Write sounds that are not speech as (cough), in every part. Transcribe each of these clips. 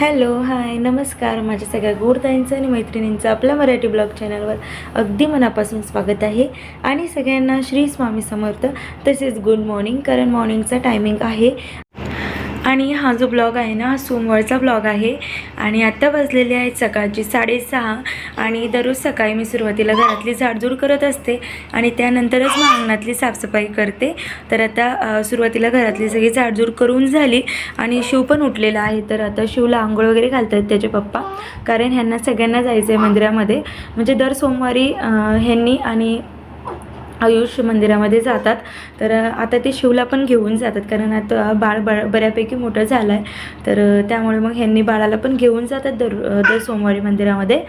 Hello hi नमस्कार. माझ्या सगळ्या गोडताईंचं आणि मैत्रिणींचं आपल्या मराठी ब्लॉग चॅनलवर अगदी मनापासून स्वागत आहे. आणि सगळ्यांना श्री स्वामी समर्थ तसेच गुड मॉर्निंग कारण मॉर्निंगचा टायमिंग आहे. आणि हा जो ब्लॉग आहे ना हा सोमवारचा ब्लॉग आहे. आणि आत्ता वाजलेले आहेत सकाळची साडेसहा आणि दररोज सकाळी मी सुरुवातीला घरातली झाडझूड करत असते आणि त्यानंतरच मग अंगणातली साफसफाई करते. तर आता सुरुवातीला घरातली सगळी झाडझूड करून झाली आणि शिव पण उठलेला आहे. तर आता शिवला आंघोळ वगैरे घालतात त्याचे पप्पा. कारण ह्यांना सगळ्यांना जायचं आहे मंदिरामध्ये. म्हणजे दर सोमवारी ह्यांनी आणि आयुष मंदिरामध्ये जातात. तर आता ते शिवला पण घेऊन जातात. कारण आता बाळ बळ बऱ्यापैकी मोठं झालं आहे तर त्यामुळे मग ह्यांनी बाळाला पण घेऊन जातात दर दर सोमवारी मंदिरामध्ये.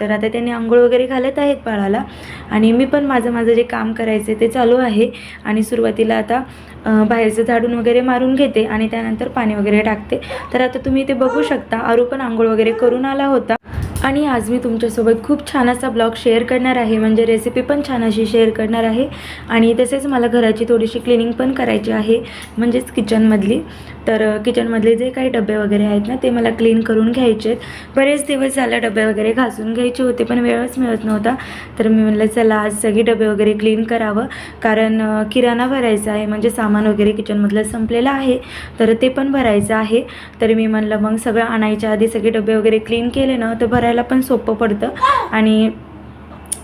तर आता त्यांनी आंघोळ वगैरे घालत आहेत बाळाला. आणि मी पण माझं माझं जे काम करायचं आहे ते चालू आहे. आणि सुरुवातीला आता बाहेरचं झाडून वगैरे मारून घेते आणि त्यानंतर पाणी वगैरे टाकते. तर आता तुम्ही ते बघू शकता. आरू पण आंघोळ वगैरे करून आला होता. आणि आज मी तुमच्यासोबत खूप छान असा ब्लॉग शेअर करणार आहे म्हणजे रेसिपी पण छान अशी शेअर करणार आहे. आणि तसेच मला घराची थोडीशी क्लिनिंग पण करायची आहे म्हणजेच किचनमधली तर किचनमधले जे काही डबे वगैरे आहेत ना ते मला क्लीन करून घ्यायचे आहेत. बरेच दिवस झाला डबे वगैरे घासून घ्यायचे होते पण वेळच मिळत नव्हता. तर मी म्हणलं चला आज सगळी डबे वगैरे क्लीन करावं. कारण किराणा भरायचा आहे म्हणजे सामान वगैरे किचनमधलं संपलेलं आहे. तर ते पण भरायचं आहे. तर मी म्हणलं मग सगळं आणायच्या आधी सगळे डबे वगैरे क्लीन केले ना तर भरायला पण सोपं पडतं. आणि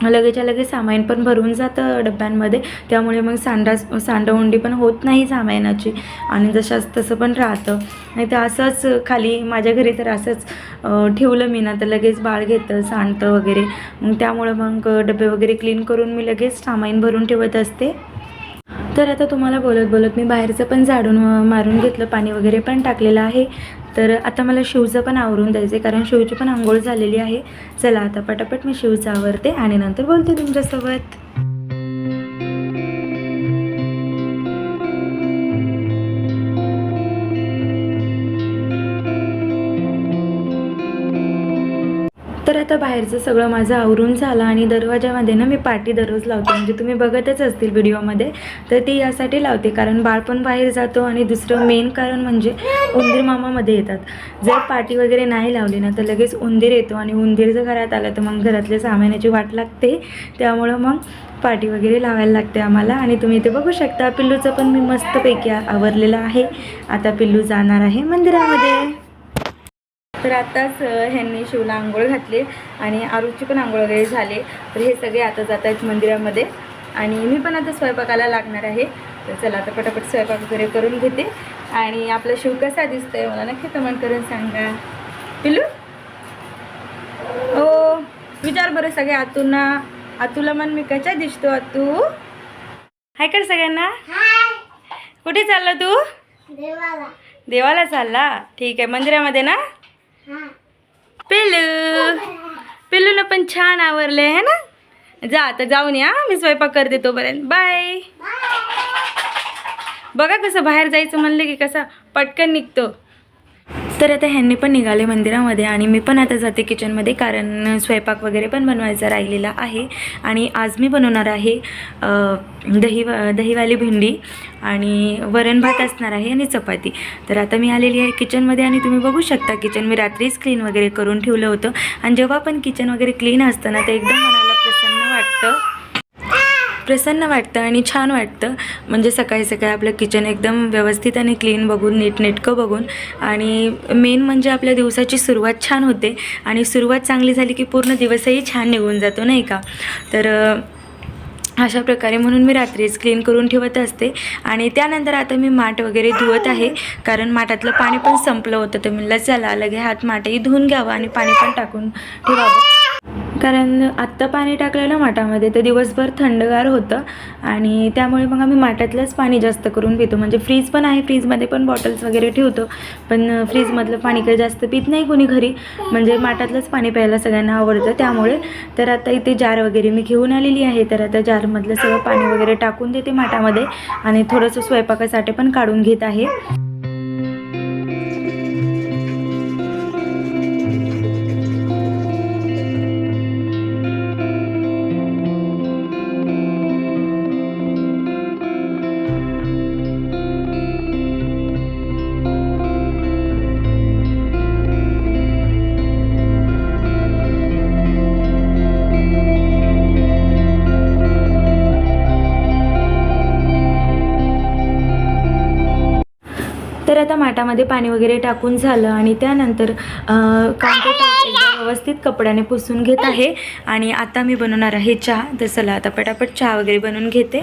लगेच्या लगेच सामान पण भरून जातं डब्यांमध्ये. त्यामुळे मग सांडास सांडवंडी पण होत नाही सामायनाची आणि जशाच तसं पण राहतं. नाही तर असंच खाली माझ्या घरी तर असंच ठेवलं मी. ना तर लगेच बाळ घेतं सांडतं वगैरे. मग त्यामुळं मग डबे वगैरे क्लीन करून मी लगेच सामान भरून ठेवत असते. तर आता तुम्हाला बोलत बोलत मी बाहेरचं पण झाडून मारून घेतलं पाणी वगैरे पण टाकलेलं आहे. तर आता मला शिवचं पण आवरून द्यायचं आहे कारण शिवची पण आंघोळ झालेली आहे. चला आता पटापट मी शिवचं आवरते आणि नंतर बोलते तुमच्यासोबत. आता बाहेरचं सगळं माझं आवरून झालं आणि दरवाजामध्ये ना मी पाटी दररोज लावते. म्हणजे तुम्ही बघतच असतील व्हिडिओमध्ये तर ती यासाठी लावते. कारण बाळ पण बाहेर जातो आणि दुसरं मेन कारण म्हणजे उंदीर मामामध्ये येतात. जर पाटी वगैरे नाही लावली ना तर लगेच उंदीर येतो आणि उंदीर जर घरात आलं तर मग घरातल्या सामानाची वाट लागते. त्यामुळं मग पाटी वगैरे लावायला लागते आम्हाला. आणि तुम्ही इथे बघू शकता पिल्लूचं पण मी मस्तपैकी आवरलेलं आहे. आता पिल्लू जाणार आहे मंदिरामध्ये. तर आत्ताच ह्यांनी शिवला आंघोळ घातली आणि आरुची पण आंघोळ वगैरे झाले. तर हे सगळे आता जात आहेत मंदिरामध्ये. आणि मी पण आता स्वयंपाकाला लागणार आहे. तर चला आता पटापट स्वयंपाक वगैरे करून घेते. आणि आपला शिव कसा दिसतोय मला नक्की कमेंट करून सांगा. पिलू हो विचार बरं सगळे आतूंना आतूला मन मी कशा दिसतो आतू? हाय कर सगळ्यांना. कुठे चालला तू? देवाला. देवाला चालला. ठीक आहे मंदिरामध्ये ना? पिल्लू. पिल्लूनं पण छान आवरले आहे ना? जा आता जाऊन या मी स्वयंपाक करते तोपर्यंत. बाय बघा कसं बाहेर जायचं म्हणलं की कसा पटकन निघतो. तर आता ह्यांनी पण निघाले मंदिरामध्ये आणि मी पण आता जाते किचनमध्ये कारण स्वयंपाक वगैरे पण बनवायचा राहिलेला आहे. आणि आज मी बनवणार आहे दही दहीवाली भेंडी आणि वरण भात असणार आहे आणि चपाती. तर आता मी आलेली आहे किचनमध्ये आणि तुम्ही बघू शकता किचन मी रात्रीच क्लीन वगैरे करून ठेवलं होतं. आणि जेव्हा पण किचन वगैरे क्लीन असतं ना ते एकदम मनाला प्रसन्न वाटतं. प्रसन्न वाटतं आणि छान वाटतं. म्हणजे सकाळी सकाळी आपलं किचन एकदम व्यवस्थित आणि क्लीन बघून नीटनेटकं बघून. आणि मेन म्हणजे आपल्या दिवसाची सुरुवात छान होते. आणि सुरुवात चांगली झाली की पूर्ण दिवसही छान निघून जातो नाही का? तर अशा प्रकारे म्हणून मी रात्रीच क्लीन करून ठेवत असते. आणि त्यानंतर आता मी माठ वगैरे धुवत आहे. कारण माठातलं पाणी पण संपलं होतं. तर म्हणलं चला लगे हात माठही धुवून घ्यावं आणि पाणी पण टाकून ठेवावं. कारण आत्ता पाणी टाकलेलं माठामध्ये तर दिवसभर थंडगार होतं आणि त्यामुळे मग आम्ही माठातलंच पाणी जास्त करून पितो. म्हणजे फ्रीज पण आहे फ्रीजमध्ये पण बॉटल्स वगैरे ठेवतो पण फ्रीजमधलं पाणी काही जास्त पित नाही कोणी घरी. म्हणजे माठातलंच पाणी प्यायला सगळ्यांना आवडतं. त्यामुळे तर आता इथे जार वगैरे मी घेऊन आलेली आहे. तर आता जारमधलं सगळं पाणी वगैरे टाकून देते माठामध्ये आणि थोडंसं स्वयंपाकासाठी पण काढून घेत आहे. तर आता माठामध्ये पाणी वगैरे टाकून झालं आणि त्यानंतर काउंटर व्यवस्थित कपड्याने पुसून घेत आहे. आणि आता मी बनवणार आहे चहा. तर चला आता पटापट चहा वगैरे बनवून घेते.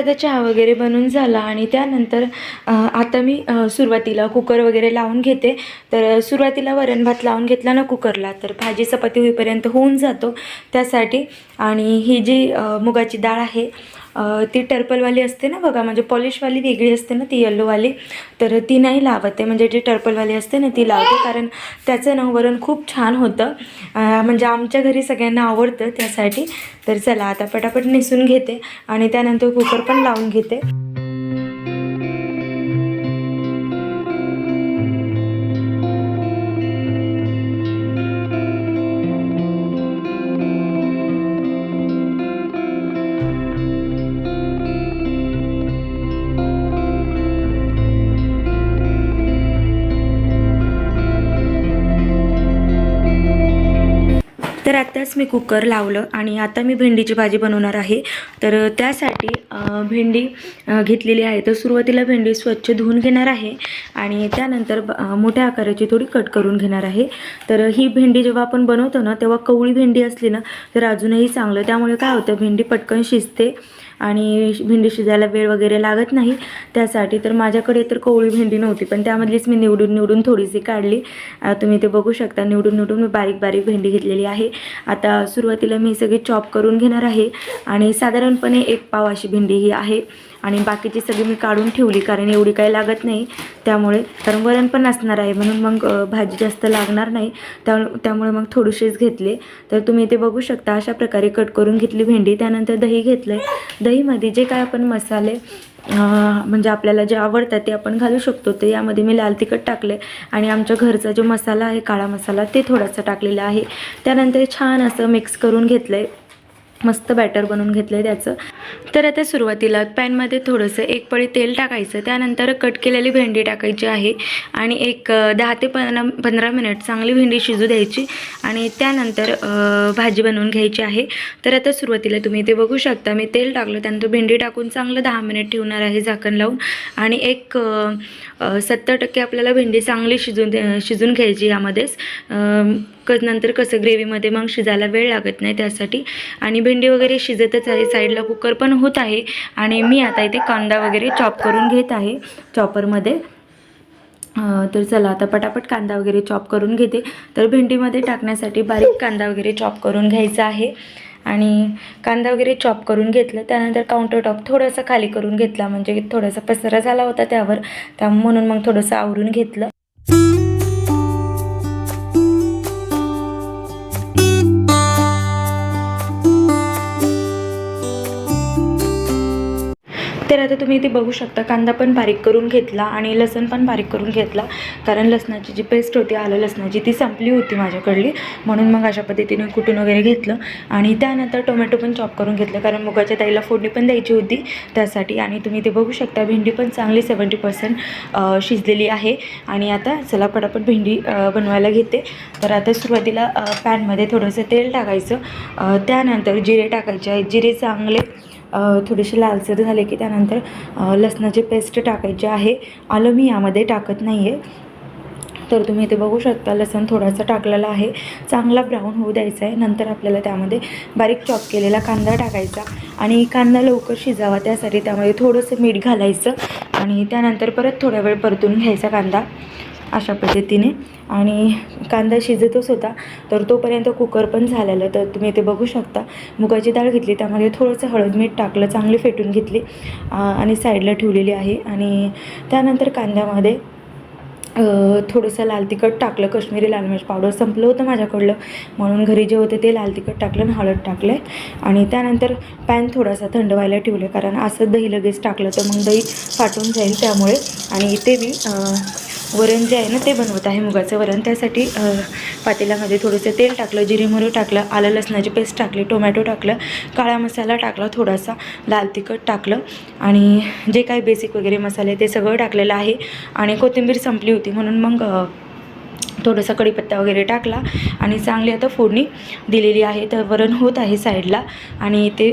आता चहा वगैरे बनून झाला आणि त्यानंतर आता मी सुरुवातीला कुकर वगैरे लावून घेते. तर सुरुवातीला वरण भात लावून घेतला ना कुकरला तर भाजी चपाती होईपर्यंत होऊन जातो त्यासाठी. आणि ही जी मुगाची डाळ आहे ती टर्पलवाली असते ना बघा म्हणजे पॉलिशवाली वेगळी असते ना ती येल्लोवाली तर ती नाही लावत आहे म्हणजे जी टर्पलवाली असते ना ती लावते कारण त्याचं ना वरण खूप छान होतं. म्हणजे आमच्या घरी सगळ्यांना आवडतं त्यासाठी. तर चला आता पटापट नेसून घेते आणि त्यानंतर कुकर पण लावून घेते. आत्ताच मी कुकर लावलं आणि आता मी भेंडीची भाजी बनवणार आहे. तर त्यासाठी भेंडी घेतलेली आहे. तर सुरुवातीला भेंडी स्वच्छ धुवून घेणार आहे आणि त्यानंतर ब- मोठ्या आकाराची थोडी कट करून घेणार आहे. तर ही भेंडी जेव्हा आपण बनवतो ना तेव्हा कवळी भेंडी असली ना तर अजूनही चांगलं. त्यामुळे काय होतं भेंडी पटकन शिजते. आणि भेंडी शिजायला वेळ वगैरे लागत नाही. त्यासाठी तर माझ्याकडे तर कोवळी भेंडी नव्हती पण त्यामधलीच मी निवडून निवडून थोडीशी काढली. तुम्ही ते बघू शकता निवडून निवडून मी बारीक बारीक भेंडी घेतलेली आहे. आता सुरुवातीला मी सगळी चॉप करून घेणार आहे. आणि साधारणपणे एक पाव अशी भेंडी ही आहे. आणि बाकीची सगळी मी काढून ठेवली कारण एवढी काही लागत नाही. त्यामुळे कारण वरण पण असणार आहे म्हणून मग भाजी जास्त लागणार नाही. त्या त्यामुळे मग थोडीशीच घेतले. तर तुम्ही ते बघू शकता अशा प्रकारे कट करून घेतली भेंडी. त्यानंतर दही घेतलं आहे दहीमध्ये जे काय आपण मसाले म्हणजे आपल्याला जे आवडतात ते आपण घालू शकतो. ते यामध्ये मी लाल तिखट टाकले आणि आमच्या घरचा जो मसाला आहे काळा मसाला ते थोडासा टाकलेला आहे. त्यानंतर छान असं मिक्स करून घेतलं आहे मस्त बॅटर बनवून घेतलं आहे त्याचं. तर आता सुरुवातीला पॅनमध्ये थोडंसं एक पळी तेल टाकायचं त्यानंतर कट केलेली भेंडी टाकायची आहे आणि एक दहा ते पंधरा पंधरा मिनिट चांगली भेंडी शिजू द्यायची आणि त्यानंतर भाजी बनवून घ्यायची आहे. तर आता सुरुवातीला तुम्ही ते बघू शकता मी तेल टाकलं त्यानंतर भेंडी टाकून चांगलं दहा मिनिट ठेवणार आहे झाकण लावून आणि एक सत्तर टक्के आपल्याला भेंडी चांगली शिजून दे- शिजून घ्यायची यामध्येच. क नंतर कसं ग्रेव्हीमध्ये मग शिजायला वेळ लागत नाही त्यासाठी. आणि भेंडी वगैरे शिजतच आहे साईडला कुकर पण होत आहे. आणि मी आता इथे कांदा वगैरे चॉप करून घेत आहे चॉपरमध्ये. तर चला आता पटापट कांदा वगैरे चॉप करून घेते. तर भेंडीमध्ये टाकण्यासाठी बारीक कांदा वगैरे चॉप करून घ्यायचा आहे. आणि कांदा वगैरे चॉप करून घेतलं. त्यानंतर काउंटर टॉप थोडासा खाली करून घेतला. म्हणजे थोडासा पसरा झाला होता त्यावर. त्या म्हणून मग थोडंसं आवरून घेतलं. तर आता तुम्ही इथे बघू शकता कांदा पण बारीक करून घेतला आणि लसण पण बारीक करून घेतला. कारण लसणाची जी पेस्ट होती आलं लसणाची ती संपली होती माझ्याकडली. म्हणून मग अशा पद्धतीने कुटून वगैरे घेतलं. आणि त्यानंतर टोमॅटो पण चॉप करून घेतलं. कारण मुगाच्या ताईला फोडणी पण द्यायची होती त्यासाठी. आणि तुम्ही ते बघू शकता भेंडी पण चांगली सेवन्टी पर्सेंट शिजलेली आहे. आणि आता चला पटापट भेंडी बनवायला घेते. तर आता सुरुवातीला पॅनमध्ये थोडंसं तेल टाकायचं. त्यानंतर जिरे टाकायचे आहेत. जिरे चांगले थोडेसे लालसर झाले की त्यानंतर लसणाची पेस्ट टाकायची आहे. आलं मी यामध्ये टाकत नाही आहे तर तुम्ही इथे बघू शकता लसण थोडासा टाकलेला आहे. चांगला ब्राऊन होऊ द्यायचा आहे. नंतर आपल्याला त्यामध्ये बारीक चॉप केलेला कांदा टाकायचा आणि कांदा लवकर शिजावा त्यासाठी त्यामध्ये थोडंसं मीठ घालायचं आणि त्यानंतर परत थोडा वेळ परतून घ्यायचा कांदा. अशा पद्धतीने. आणि कांदा शिजतच होता तर तोपर्यंत कुकर पण झालेलं. तर तुम्ही ते बघू शकता. मुगाची डाळ घेतली त्यामध्ये थोडंसं हळद मीठ टाकलं चांगली फेटून घेतली आणि साईडला ठेवलेली आहे. आणि त्यानंतर कांद्यामध्ये थोडंसं लाल तिखट टाकलं कश्मीरी लाल मिरच पावडर संपलं होतं माझ्याकडलं. म्हणून घरी जे होते ते लाल तिखट टाकलं आणि हळद टाकलं आणि त्यानंतर पॅन थोडासा थंड व्हायला ठेवलं कारण असं दही लगेच टाकलं तर मग दही फाटून जाईल त्यामुळे. आणि इथे मी वरण जे आहे ना ते बनवत आहे मुगाचं वरण. त्यासाठी पातेल्यामध्ये थोडंसं तेल टाकलं जिरे मोहरी टाकलं आलं लसणाची पेस्ट टाकली टोमॅटो टाकलं काळा मसाला टाकला थोडासा लाल तिखट टाकलं आणि जे काही बेसिक वगैरे मसाले ते सगळं टाकलेलं आहे आणि कोथिंबीर संपली होती म्हणून मग थोडासा कढीपत्ता वगैरे टाकला आणि चांगली आता फोडणी दिलेली आहे. तर वरण होत आहे साईडला आणि ते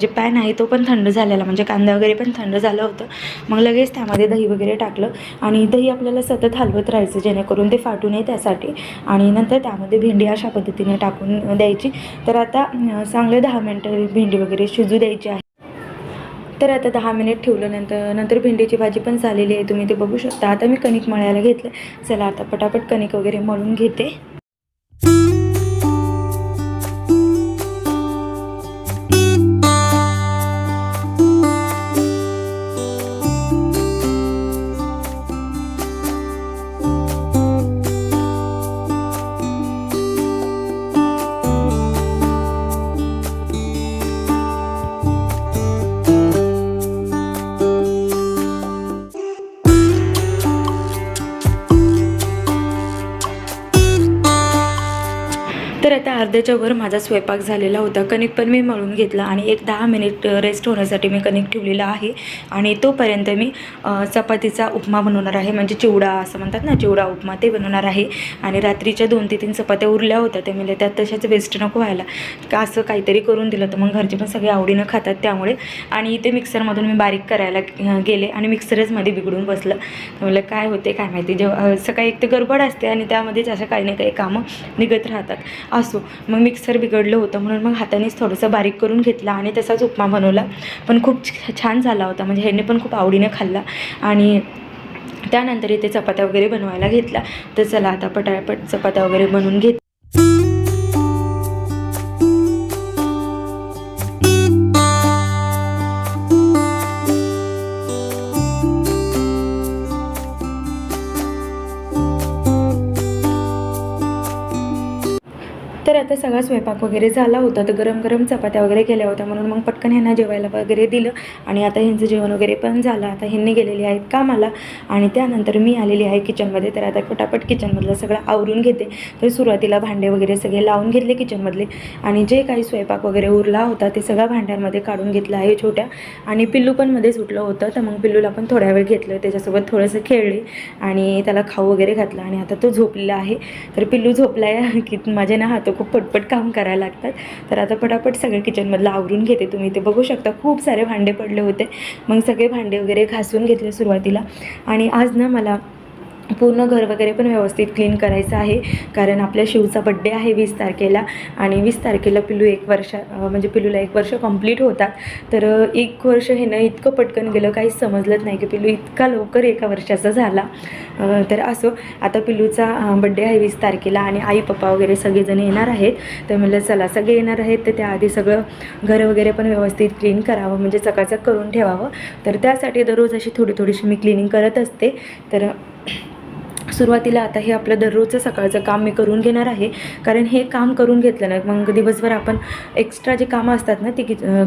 जे पॅन आहे तो पण थंड झालेला म्हणजे कांदा वगैरे पण थंड झालं होतं. मग लगेच त्यामध्ये दही वगैरे टाकलं आणि दही आपल्याला सतत हलवत राहायचं जेणेकरून ते फाटू नये त्यासाठी. आणि नंतर त्यामध्ये भेंडी अशा पद्धतीने टाकून द्यायची. तर आता चांगले दहा मिनटं भेंडी वगैरे शिजू द्यायची आहे. तर आता दहा मिनिट ठेवलं नंतर नंतर भेंडीची भाजी पण झालेली आहे तुम्ही ते बघू शकता. आता मी कणिक मळायला घेतलं चला आता पटापट कणिक वगैरे मळून घेते. अर्ध्याच्या वर माझा स्वयंपाक झालेला होता. कणिक पण मी मळून घेतला आणि एक दहा मिनिट रेस्ट होण्यासाठी मी कणिक ठेवलेला आहे. आणि तोपर्यंत मी चपातीचा उपमा बनवणार आहे. म्हणजे चिवडा असं म्हणतात ना चिवडा उपमा ते बनवणार आहे. आणि रात्रीच्या दोन ते तीन चपात्या उरल्या होत्या. ते म्हणजे त्यात तशाच वेस्ट नको व्हायला. का असं काहीतरी करून दिलं तर मग घरचे पण सगळे आवडीनं खातात त्यामुळे. आणि इथे मिक्सरमधून मी बारीक करायला गेले आणि मिक्सरच मध्ये बिघडून बसलं. म्हणलं काय होते काय माहिती? जेव्हा सकाळी एक तर गडबड असते आणि त्यामध्येच असं काही ना काही कामं निघत राहतात. असो. मग मिक्सर बिघडलं होतं म्हणून मग हातानेच थोडंसं बारीक करून घेतला आणि तसाच उपमा बनवला. पण खूप छ- छान झाला होता. म्हणजे ह्याने पण खूप आवडीने खाल्ला. आणि त्यानंतर इथे चपात्या वगैरे बनवायला घेतला. तर चला आता पटापट चपात्या वगैरे बनवून घेत आता सगळा स्वयंपाक वगैरे झाला होता तर गरम गरम चपात्या वगैरे केल्या होत्या म्हणून मग पटकन ह्यांना जेवायला वगैरे दिलं. आणि आता ह्यांचं जेवण वगैरे पण झालं. आता ह्यांनी गेलेली आहेत कामाला. आणि त्यानंतर मी आलेली आहे किचनमध्ये तर आता पटापट किचनमधलं सगळं आवरून घेते. तर सुरुवातीला भांडे वगैरे सगळे लावून घेतले किचनमधले आणि जे काही स्वयंपाक वगैरे उरला होता ते सगळ्या भांड्यांमध्ये काढून घेतलं आहे छोट्या. आणि पिल्लू पण मध्ये सुटलं होतं. तर मग पिल्लूला पण थोड्या वेळ घेतलं. त्याच्यासोबत थोडंसं खेळले. आणि त्याला खाऊ वगैरे घातला. आणि आता तो झोपलेला आहे. तर पिल्लू झोपला आहे (laughs) की माझे ना हात खूप पटपट काम करायला लागतात. तर आता पटापट सगळं किचनमधलं आवरून घेते तुम्ही. ते बघू शकता खूप सारे भांडे पडले होते. मग सगळे भांडे वगैरे घासून घेतले सुरुवातीला. आणि आज ना मला पूर्ण घर वगैरे पण व्यवस्थित क्लीन करायचं आहे. कारण आपल्या शिवचा बड्डे आहे वीस तारखेला आणि वीस तारखेला पिल्लू एक वर्ष म्हणजे पिल्लूला एक वर्ष कंप्लीट होतात. तर एक वर्ष हे ना इतकं पटकन गेलं काहीच समजलंच नाही की पिल्लू इतका लवकर एका वर्षाचा झाला. तर असो आता पिल्लूचा बड्डे आहे वीस तारखेला आणि आई पप्पा वगैरे सगळेजण येणार आहेत. तर म्हणलं चला सगळे येणार आहेत. तर त्याआधी सगळं घर वगैरे पण व्यवस्थित क्लीन करावं म्हणजे चकाचक करून ठेवावं. तर त्यासाठी दररोज अशी थोडी थोडीशी मी क्लिनिंग करत असते. तर सुरुवातीला आता हे आपलं दररोजचं सकाळचं काम मी करून घेणार आहे. कारण हे काम करून घेतलं ना मग दिवसभर आपण एक्स्ट्रा जे कामं असतात ना ती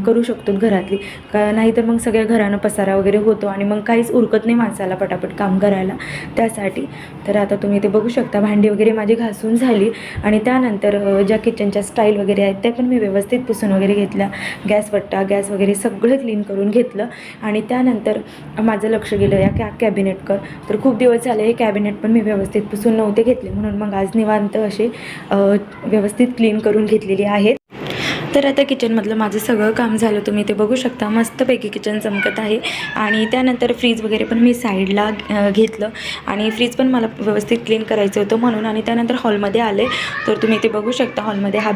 करू शकतो घरातली. का नाहीतर मग सगळ्या घरानं पसारा वगैरे होतो आणि मग काहीच उरकत नाही माणसाला पटापट काम करायला. त्यासाठी. तर आता तुम्ही ते बघू शकता भांडी वगैरे माझी घासून झाली. आणि त्यानंतर ज्या किचनच्या स्टाईल वगैरे आहेत त्या पण मी व्यवस्थित पुसून वगैरे घेतल्या. गॅस वट्टा गॅस वगैरे सगळं क्लीन करून घेतलं. आणि त्यानंतर माझं लक्ष गेलं या कॅ कॅबिनेटकर तर खूप दिवस झाले हे कॅबिनेट पण मी व्यवस्थित पुसून नव्हते घेतले म्हणून मग आज निवांत असे व्यवस्थित क्लीन करून घेतलेली आहेत. तर आता किचनमधलं माझं सगळं काम झालं. तुम्ही ते बघू शकता मस्तपैकी किचन चमकत आहे. आणि त्यानंतर फ्रीज वगैरे पण मी साईडला घेतलं. आणि फ्रीज पण मला व्यवस्थित क्लीन करायचं होतं म्हणून आणि त्यानंतर हॉलमध्ये आले. तर तुम्ही ते बघू शकता हॉलमध्ये हा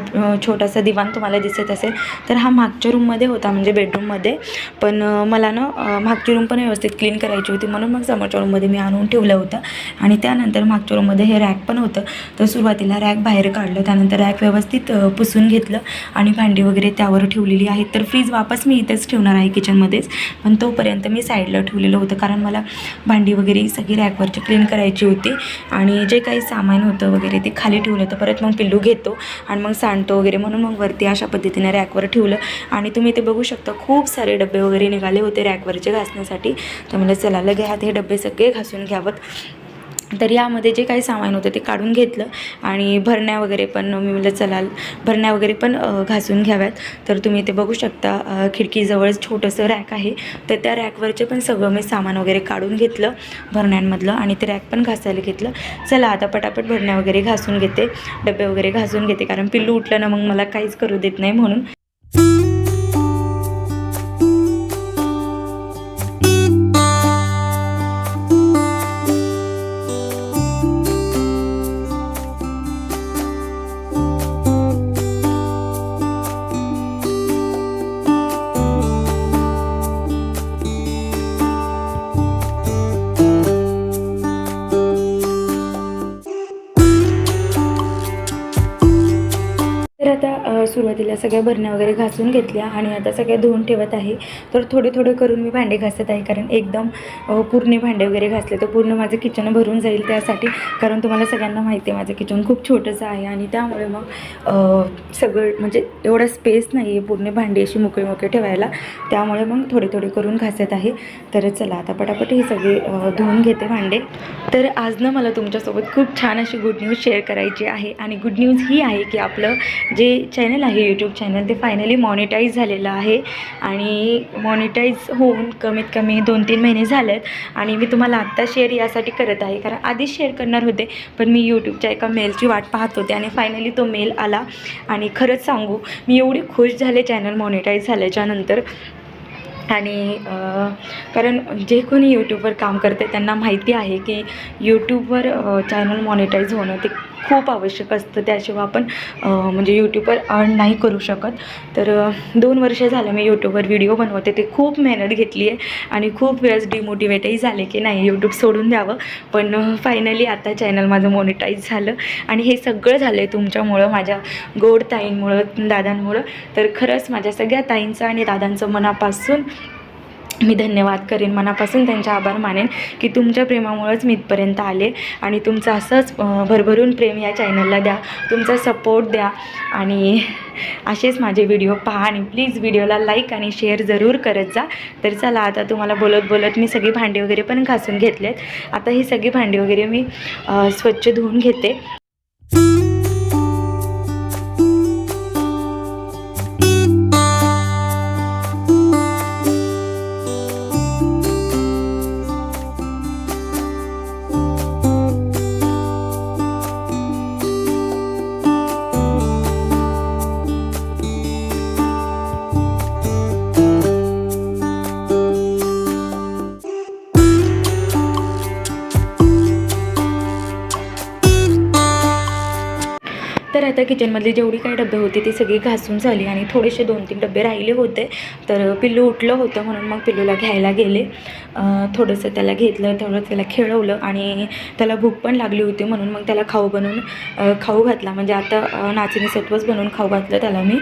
छोटासा दिवाण तुम्हाला दिसत असेल. तर हा मागच्या रूममध्ये होता म्हणजे बेडरूममध्ये पण मला ना मागची रूम पण व्यवस्थित क्लीन करायची होती म्हणून मग समोरच्या रूममध्ये मी आणून ठेवलं होतं. आणि त्यानंतर मागच्या रूममध्ये हे रॅक पण होतं. तर सुरुवातीला रॅक बाहेर काढलं. त्यानंतर रॅक व्यवस्थित पुसून घेतलं. आणि भांडी वगैरे त्यावर ठेवलेली आहेत. तर फ्रीज वापस मी इथंच ठेवणार आहे किचनमध्येच पण तोपर्यंत मी साईडला ठेवलेलं होतं. कारण मला भांडी वगैरे सगळी रॅकवरची क्लीन करायची होती. आणि जे काही सामान होतं वगैरे ते खाली ठेवलं होतं परत मग पिल्लू घेतो आणि मग सांडतो वगैरे म्हणून मग वरती अशा पद्धतीने रॅकवर ठेवलं. आणि तुम्ही ते बघू शकता खूप सारे डबे वगैरे निघाले होते रॅकवरचे घासण्यासाठी. तर मला चला लगे हात हे डबे सगळे घासून घ्यावत तर यामध्ये जे काही सामान होतं ते काढून घेतलं आणि भरण्या वगैरे पण मी म्हणलं चला भरण्या वगैरे पण घासून घ्याव्यात. तर तुम्ही ते बघू शकता खिडकीजवळच छोटंसं रॅक आहे. तर त्या रॅकवरचे पण सगळं मी सामान वगैरे काढून घेतलं भरण्यांमधलं आणि ते रॅक पण घासायला घेतलं. चला आता पटापट भरण्या वगैरे घासून घेते डबे वगैरे घासून घेते कारण पिल्लू उठलं ना मग मला काहीच करू देत नाही म्हणून. सुरुवातीला सगळ्या भरण्या वगैरे घासून घेतल्या आणि आता सगळ्या धुवून ठेवत आहे. तर थोडे थोडे करून मी भांडे घासत आहे कारण एकदम पूर्ण भांडे वगैरे घासले तर पूर्ण माझं किचन भरून जाईल त्यासाठी. कारण तुम्हाला सगळ्यांना माहिती आहे माझं किचन खूप छोटंसं आहे आणि त्यामुळे मग सगळं म्हणजे एवढा स्पेस नाही आहे पूर्ण भांडी अशी मोकळी मोकळी ठेवायला. त्यामुळे मग थोडे थोडे करून घासत आहे. तर चला आता पटापट हे सगळे धुवून घेते भांडे. तर आज ना मला तुमच्यासोबत खूप छान अशी गुड न्यूज शेअर करायची आहे. आणि गुड न्यूज ही आहे की आपलं जे चॅनल आहे यूट्यूब चॅनल ते फायनली मॉनिटाईज झालेलं आहे. आणि मॉनिटाईज होऊन कमीत कमी दोन तीन महिने झाले आहेत आणि मी तुम्हाला आत्ता शेअर यासाठी करत आहे. कारण आधीच शेअर करणार होते. पण मी यूट्यूबच्या एका मेलची वाट पाहत होते आणि फायनली तो मेल आला. आणि खरंच सांगू मी एवढी खुश झाले चॅनल मॉनिटाईज झाल्याच्यानंतर आणि कारण जे कोणी यूट्यूबवर काम करते त्यांना माहिती आहे की यूट्यूबवर चॅनल मॉनिटाईज होणं ते खूप आवश्यक असतं. त्याशिवाय आपण म्हणजे यूट्यूबवर अर्न नाही करू शकत. तर दोन वर्ष झालं मी यूट्यूबवर व्हिडिओ बनवते. ते खूप मेहनत घेतली आहे आणि खूप वेळेस डिमोटिवेटही झाले की नाही यूट्यूब सोडून द्यावं. पण फायनली आता चॅनल माझं मॉनिटाईज झालं आणि हे सगळं झालं आहे तुमच्यामुळं माझ्या गोड ताईंमुळं दादांमुळं. तर खरंच माझ्या सगळ्या ताईंचं आणि दादांचं मनापासून मी धन्यवाद करेन मनापासून त्यांचे आभार मानेन की तुमच्या प्रेमामुळंच मी इथपर्यंत आले आणि तुमचं असंच भरभरून प्रेम या चॅनलला द्या तुमचा सपोर्ट द्या आणि असेच माझे व्हिडिओ पहा आणि प्लीज व्हिडिओला लाईक आणि शेअर जरूर करत जा. तर चला आता तुम्हाला बोलत बोलत मी सगळी भांडी वगैरे पण घासून घेतलेत. आता ही सगळी भांडी वगैरे मी स्वच्छ धुवून घेते. किचनमधली जेवढी काही डबे होते ती सगळी घासून झाली आणि थोडेसे दोन तीन डबे राहिले होते. तर पिल्लू उठलं होतं म्हणून मग पिल्लूला घ्यायला गेले. थोडंसं त्याला घेतलं थोडं त्याला खेळवलं आणि त्याला भूक पण लागली होती म्हणून मग त्याला खाऊ बनवून खाऊ घातला. म्हणजे आता नाचणी सत्वच बनवून खाऊ घातलं त्याला मी.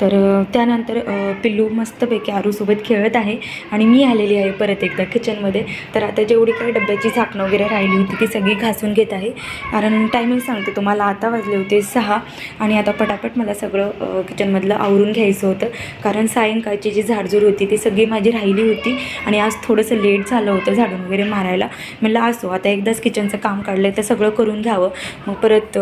तर त्यानंतर पिल्लू मस्तपैकी आरूसोबत खेळत आहे आणि मी आलेली आहे परत एकदा किचनमध्ये तर आता जेवढी काही डब्याची झाकणं वगैरे राहिली होती ती सगळी घासून घेत आहे. कारण टायमिंग सांगते तुम्हाला आता वाजले होते सहा. आणि आता पटापट मला सगळं किचनमधलं आवरून घ्यायचं होतं. कारण सायंकाळची जी झाडझूड होती ती सगळी माझी राहिली होती. आणि आज थोडंसं लेट झालं होतं झाडून वगैरे मारायला. म्हणलं असो आता एकदाच किचनचं काम काढलं तर सगळं करून घ्यावं. मग परत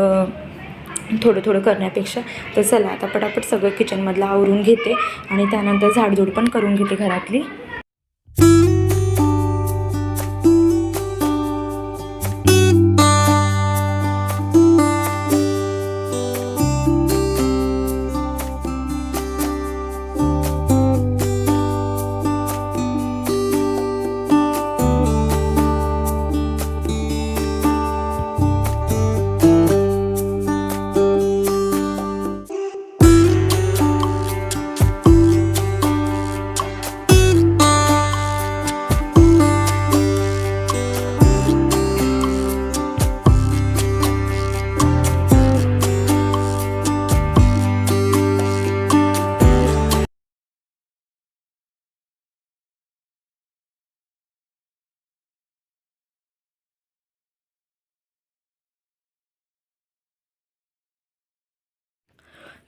थोडं थोडं करण्यापेक्षा तर चला आता पटापट सगळं किचनमधलं आवरून घेते. आणि त्यानंतर झाडझूड पण करून घेते घरातली.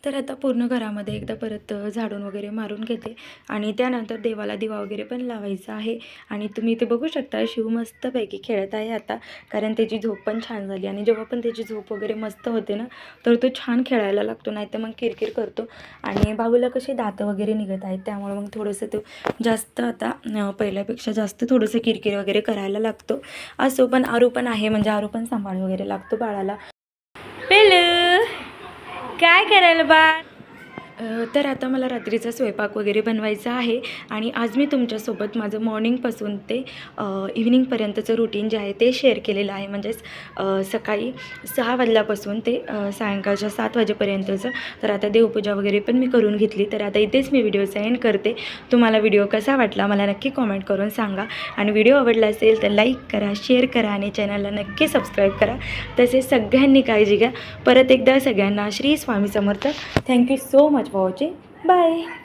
तर आता पूर्ण घरामध्ये एकदा परत झाडून वगैरे मारून घेते. आणि त्यानंतर देवाला दिवा वगैरे पण लावायचा आहे. आणि तुम्ही इथे बघू शकता शिव मस्तपैकी खेळत आहे आता. कारण त्याची झोप पण छान झाली. आणि जेव्हा पण त्याची झोप वगैरे मस्त होते ना तर तो छान खेळायला लागतो. नाही तर मग किरकिर करतो. आणि बाबूला कसे दातं वगैरे निघत आहेत त्यामुळे मग थोडंसं तो जास्त आता पहिल्यापेक्षा जास्त थोडंसं किरकिर वगैरे करायला लागतो. असो पण आरू पण आहे. म्हणजे आरू पण सांभाळ वगैरे लागतो बाळाला. काय करायला बा? तर आता मला रात्रीचा स्वयंपाक वगैरे बनवायचा आहे आणि आज मी तुमच्यासोबत माझं मॉर्निंगपासून ते इव्हिनिंगपर्यंतचं रुटीन जे आहे ते शेअर केलेलं आहे. म्हणजेच सकाळी सहा वाजल्यापासून ते सायंकाळच्या सात वाजेपर्यंतचं. तर आता देवपूजा वगैरे पण मी करून घेतली. तर आता इथेच मी व्हिडिओचा एंड करते. तुम्हाला व्हिडिओ कसा वाटला मला नक्की कॉमेंट करून सांगा. आणि व्हिडिओ आवडला असेल तर लाईक करा शेअर करा आणि चॅनलला नक्की सबस्क्राईब करा. तसेच सगळ्यांनी काळजी घ्या. परत एकदा सगळ्यांना Shri Swami Samarth. Thank you so much. for watching. Bye.